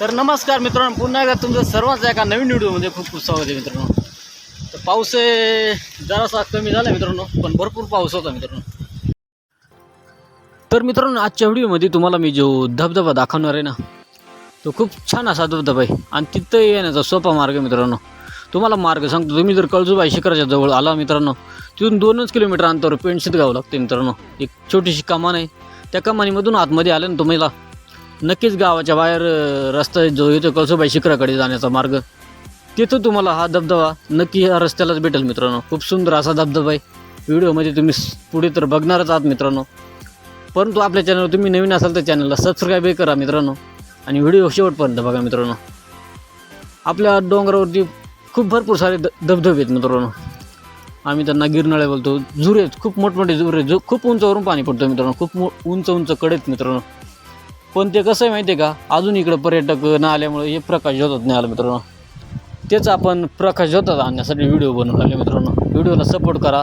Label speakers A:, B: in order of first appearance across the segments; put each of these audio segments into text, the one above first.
A: तर नमस्कार मित्रांनो पुन्हा एकदा तुमचं सर्वांचं एका नवीन व्हिडिओमध्ये खूप खूप स्वागत आहे मित्रांनो. तर पाऊस आहे जरासा कमी झाला मित्रांनो पण भरपूर पाऊस होता मित्रांनो. तर मित्रांनो आजच्या व्हिडिओमध्ये तुम्हाला मी जो धबधबा दाखवणार आहे ना तो खूप छान असा धबधबा आहे आणि तिथं येण्याचा सोपा मार्ग मित्रांनो. तुम्हाला मार्ग सांगतो तुम्ही जर कळजूबाई शिखराच्या जवळ आला मित्रांनो तिथून दोनच किलोमीटर अंतरावर पेंडशीत गाव लागते मित्रांनो. एक छोटीशी कमान आहे त्या कमानीमधून आतमध्ये आलं ना तुम्हाला नक्कीच गावाच्या बाहेर रस्ता जो येतो कळसुबाई शिखराकडे जाण्याचा मार्ग तिथं तुम्हाला हा धबधबा नक्की ह्या रस्त्यालाच भेटेल मित्रांनो. खूप सुंदर असा धबधबा आहे. व्हिडिओमध्ये तुम्ही पुढे तर बघणारच आहात मित्रांनो. परंतु आपल्या चॅनलवर तुम्ही नवीन असाल तर चॅनलला सबस्क्राईबही करा मित्रांनो. आणि व्हिडिओ शेवटपर्यंत बघा मित्रांनो. आपल्या डोंगरावरती खूप भरपूर सारे ध धबधबे आहेत मित्रांनो. आम्ही त्यांना गिरनाळे बोलतो. जुरे आहेत. खूप मोठमोठे जुरे जो खूप उंचावरून पाणी पडतो मित्रांनो. खूप मो उंच उंच कडेत आहेत मित्रांनो. पण ते कसं आहे माहिती आहे का? अजून इकडं पर्यटक न आल्यामुळे हे प्रकाश होतात नाही आलं मित्रांनो. तेच आपण प्रकाश होतात आणण्यासाठी व्हिडिओ बनवून आले मित्रांनो. व्हिडिओला सपोर्ट करा.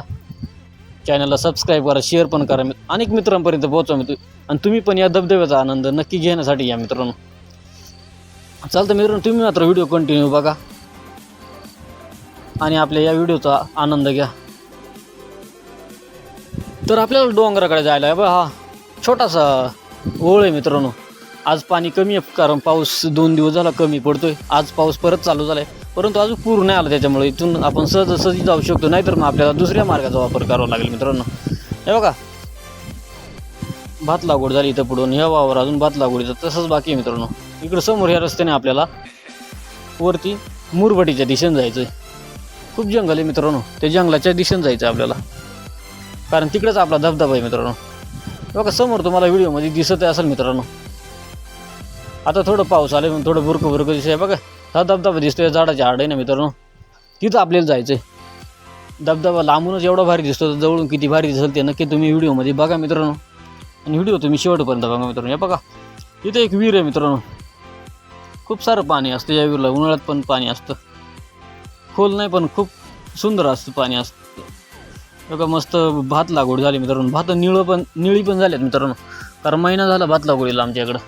A: चॅनलला सबस्क्राईब करा शेअर पण करा. मित- अनेक मित्रांपर्यंत पोहोचवा मित्र आणि तुम्ही पण या धबधब्याचा आनंद नक्की घेण्यासाठी या मित्रांनो. चालतं मित्रांनो तुम्ही मात्र व्हिडिओ कंटिन्यू बघा. आणि आपल्या या व्हिडिओचा आनंद घ्या. तर आपल्याला डोंगराकडे जायला आहे बा हा छोटासा ओळ आहे मित्रांनो. आज पाणी कमी आहे कारण पाऊस दोन दिवस झाला कमी पडतोय. आज पाऊस परत चालू झाला आहे परंतु अजून पूर नाही आला त्याच्यामुळे इथून आपण सहजासहजी जाऊ शकतो. नाहीतर मग आपल्याला दुसऱ्या मार्गाचा वापर करावा लागेल मित्रांनो. हे बघा. भात लागवड झाली इथं पुढून ह्या वावर अजून भात लागवडीचं तसंच बाकी आहे मित्रांनो. इकडं समोर ह्या रस्त्याने आपल्याला वरती मुरबटीच्या दिशेने जायचं आहे खूप जंगल आहे मित्रांनो. त्या जंगलाच्या दिशेने जायचं आहे आपल्याला. कारण तिकडेच आपला धबधबा आहे मित्रांनो. बघा समोर तुम्हाला व्हिडिओमध्ये दिसत आहे असेल मित्रांनो. आता थोडं पाऊस आलं म्हणून थोडं बुरकं बुरकं दिसतंय. बघा हा धबधबा दिसतोय झाडाच्या आड आहे ना मित्रांनो. तिथं आपल्याला जायचं आहे धबधबा लांबूनच एवढा भारी दिसतो जवळून किती भारी दिसेल ते नक्की तुम्ही व्हिडिओमध्ये बघा मित्रांनो. आणि व्हिडिओ तुम्ही शेवटपर्यंत बघा मित्रांनो हे बघा. इथं एक विहीर आहे मित्रांनो. खूप सारं पाणी असतं या विहीरला उन्हाळ्यात पण पाणी असतं. खोल नाही पण खूप सुंदर असतं पाणी असतं. बघा मस्त भात लागवड झाली मित्रांनो. भात निळं पण निळी पण झाल्यात मित्रांनो. कारण महिना झाला भात लागवडीला आमच्या इकडं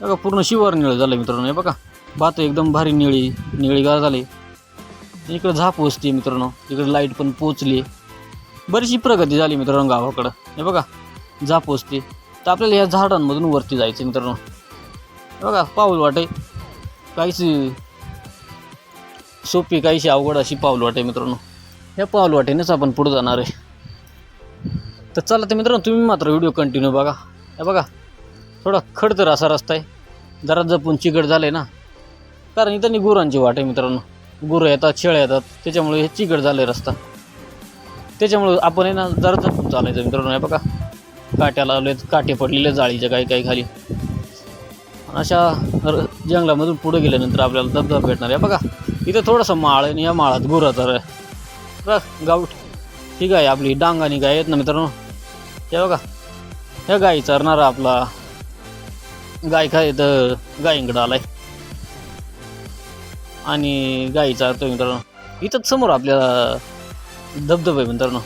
A: बघा पूर्ण शिवार निळं झालं मित्रांनो हे बघा. भात एकदम भारी निळी निळीगार झाली. इकडं झाप वसते मित्रांनो इकडे लाइट पण पोचली बरीचशी प्रगती झाली मित्रांनो गावाकडं हे बघा. झाप वसते तर आपल्याला या झाडांमधून वरती जायचं मित्रांनो. बघा पाऊल वाटे काहीच सोपी काहीशी अवघड अशी पाऊल वाटे मित्रांनो. या पाऊल वाटेनेच आपण पुढे जाणार आहे. तर चला तर मित्रांनो तुम्ही मात्र व्हिडिओ कंटिन्यू बघा. हे बघा थोडा खडतर असा रस्ता आहे. जरा जपून चिकट झालं आहे ना. कारण इथं नाही गुरांची वाट आहे मित्रांनो. गुरं येतात शेळ्या येतात. त्याच्यामुळे हे चिकट झालं आहे रस्ता. त्याच्यामुळं आपण आहे ना जरा जपून चालायचं मित्रांनो. हे बघा. काट्या लावले काटे पडलेले जाळीच्या काही काही खाली. अशा र- जंगलामधून पुढे गेल्यानंतर आपल्याला धबधबा भेटणार आहे. बघा. इथं थोडंसं माळ आहे आणि या माळात गुरं तर गाऊट ही गाय आपली डांगानी गाय आहेत ना मित्रांनो. हे बघा. ह्या गाई चरणारा आपला गाय काय तर गायींकडं आलाय. आणि गायीचा तो मित्रांनो इथंच समोर आपल्याला धबधबा आहे मित्रांनो.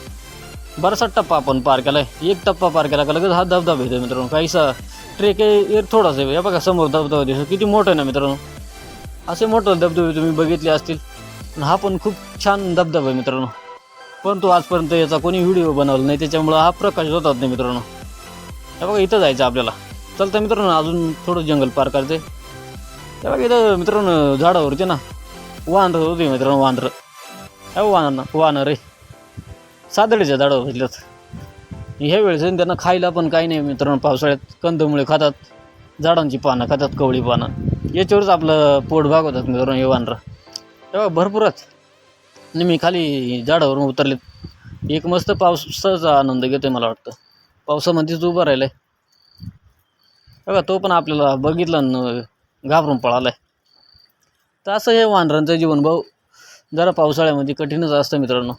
A: बराचसा टप्पा आपण पार केला आहे एक टप्पा पार केला का लगेच हा धबधबा येतो मित्रांनो. काहीसा ट्रेक आहे थोडासा आहे. बघा समोर धबधबा दिसतो किती मोठं आहे ना मित्रांनो. असे मोठं धबधबे तुम्ही बघितले असतील. पण हा पण खूप छान धबधबा आहे मित्रांनो. परंतु आजपर्यंत याचा कोणी व्हिडिओ बनवला नाही. त्याच्यामुळं हा प्रकाश होतात नाही मित्रांनो. हे बघा इथं जायचं आपल्याला. चलतं मित्रांनो अजून थोडं जंगल पार करायचं तेव्हा इथं मित्रांनो झाडावरचे ना वानर होते मित्रांनो वानर हे वानर वानर रे. सादडीच्या झाडावर बसल्यात ह्या वेळेस त्यांना खायला पण काही नाही मित्रांनो पावसाळ्यात. कंदमुळे खातात झाडांची पानं खातात कवळी पानं. याच्यावरच आपलं पोट भागवतात मित्रांनो हे वानरं तेव्हा भरपूरच. आणि मी खाली झाडावरून उतरलेत. एक मस्त पावसाचा आनंद घेतोय मला वाटतं. पावसामध्येच उभं राहिलं आहे बघा तो पण आपल्याला बघितला न घाबरून पळाला आहे तर असं हे वानरांचं जीवन भाऊ. जरा पावसाळ्यामध्ये कठीणच असतं मित्रांनो.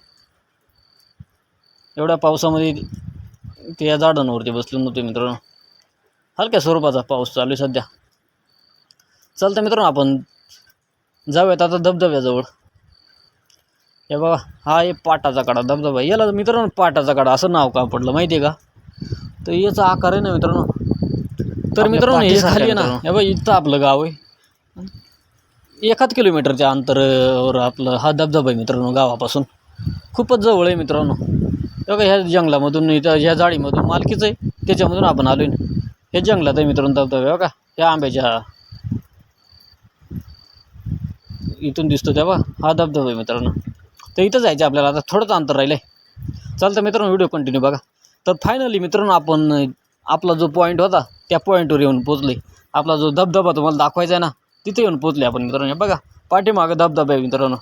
A: एवढ्या पावसामध्ये ते या झाडांवरती बसले नव्हते मित्रांनो. हलक्या स्वरूपाचा पाऊस चालू आहे सध्या. चालतं मित्रांनो आपण जाऊयात आता धबधब्याजवळ. हे बघा हा हे पाटाचा कडा धबधबा. याला मित्रांनो पाटाचा काढा असं नाव का पडलं माहिती आहे का? तर याचा आकार आहे ना मित्रांनो तर मित्रांनो हे आहे ना. हे बघ इथं आपलं गाव आहे. एकाच किलोमीटरच्या अंतरावर आपलं हा धबधबा आहे मित्रांनो गावापासून. खूपच जवळ आहे मित्रांनो. बघा ह्या जंगलामधून इथं ह्या जाळीमधून मालकीच आहे. त्याच्यामधून आपण आलो आहे हे जंगलात आहे मित्रांनो धबधबा बघा. ह्या आंब्याच्या इथून दिसतो तेव्हा. हा धबधबा आहे मित्रांनो. तर इथं जायचं आपल्याला. आता थोडंच अंतर राहिलं आहे चालतं मित्रांनो व्हिडिओ कंटिन्यू बघा. तर फायनली मित्रांनो आपण आपला जो पॉईंट होता त्या पॉईंटवर येऊन पोचले आपला जो धबधबा तुम्हाला दाखवायचा आहे ना तिथे येऊन पोचले आपण मित्रांनो. हे बघा पाठीमागं धबधबा आहे मित्रांनो.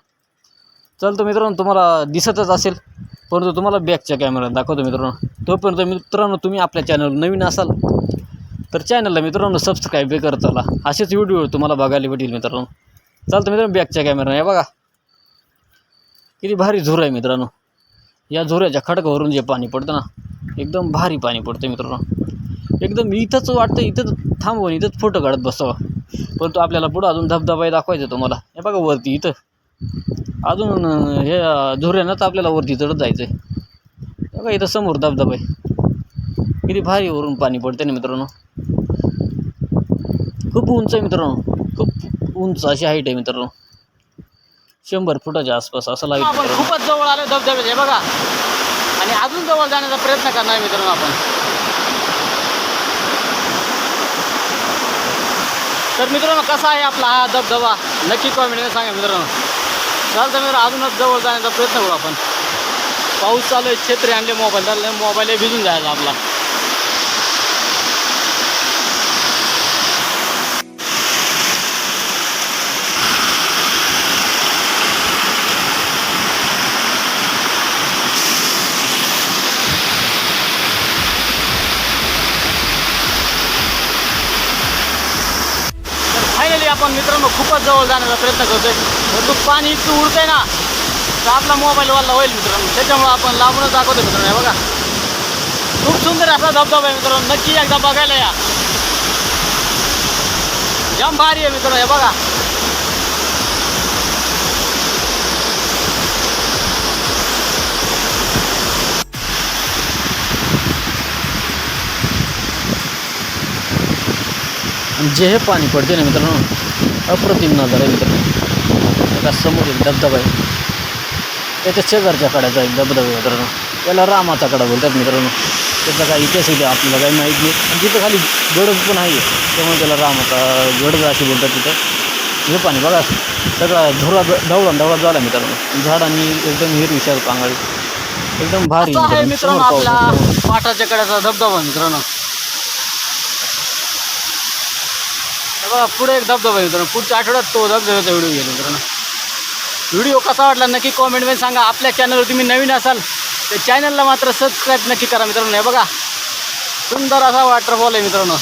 A: चालतं मित्रांनो तुम्हाला दिसतच असेल परंतु तुम्हाला बॅकच्या कॅमेऱ्यात दाखवतो मित्रांनो. तोपर्यंत मित्रांनो तुम्ही आपल्या चॅनल नवीन असाल तर चॅनलला मित्रांनो सबस्क्राईब बी करत चला. असेच व्हिडिओ तुम्हाला बघायला भेटेल मित्रांनो. चालतं मित्रांनो बॅकच्या कॅमेरा हे बघा किती भारी झुर आहे मित्रांनो. या झोऱ्याच्या खडकावरून जे पाणी पडतं ना एकदम भारी पाणी पडतं मित्रांनो. एकदम इथंच वाटतं इथंच थांबवून इथंच फोटो काढत बसावा. परंतु आपल्याला पुढं अजून धबधबाही दाखवायचा तुम्हाला हे बघा वरती इथं. अजून हे झोऱ्यानंच आपल्याला वरती चढत जायचं आहे बघा इथं समोर धबधबा आहे किती भारी वरून पाणी पडते ना मित्रांनो. खूप उंच आहे मित्रांनो. खूप उंच अशी हाईट आहे मित्रांनो. शंभर फुटाच्या आसपास असं लागेल खूपच जवळ आलो धबधब्याचे बघा. आणि अजून जवळ जाण्याचा प्रयत्न करणार मित्रांनो आपण. तर मित्रांनो कसा आहे आपला हा धबधबा नक्की कॉमेंटने सांगा मित्रांनो. चालतं मित्र अजूनच जवळ जाण्याचा प्रयत्न करू आपण. पाऊस चालू आहे छत्री आणले मोबाईल. चालले मोबाईल भिजून जायचा आपला. आपण मित्रांनो खूपच जवळ जाण्याचा प्रयत्न करतोय. परंतु पाणी इतकं उडतंय ना तर आपला मोबाईल वाला होईल मित्रांनो. त्याच्यामुळे आपण लांबूनच दाखवतो मित्रांनो हे बघा. खूप सुंदर असा धबधबा आहे मित्रांनो. नक्की एकदा बघायला या. जम भारी आहे मित्रांनो हे बघा. जे हे पाणी पडते ना मित्रांनो अप्रतिम नजर आहे मित्रांनो. एका समोर एक धबधबा आहे. त्याच्या शेजारच्या कड्याचा एक धबधबा आहे मित्रांनो. त्याला रामाचा कडा बोलतात मित्रांनो. त्याचा काय इतिहास आहे ते आपल्याला काही माहीत नाही. आणि तिथं खाली गडच पण आहे त्यामुळे त्याला रामाचा गडज अशी बोलतात तिथं. हे पाणी बघा सगळा धुरा ढवळा ढवळा झाला मित्रांनो. झाडांनी एकदम हिरवीशार पांगाळी. एकदम भारी
B: मित्रांनो. पाटाच्या कड्याचा धबधबा मित्रांनो. बघा पुढे एक धबधबा मित्रांनो. पुढच्या आठवड्यात तो धबधब्याचा व्हिडिओ घेईल मित्रांनो. व्हिडिओ कसा वाटला नक्की कॉमेंटमध्ये सांगा. आपल्या चॅनलवर तुम्ही नवीन असाल तर चॅनलला मात्र सबस्क्राईब नक्की करा मित्रांनो. हे बघा सुंदर असा वॉटरफॉल आहे मित्रांनो.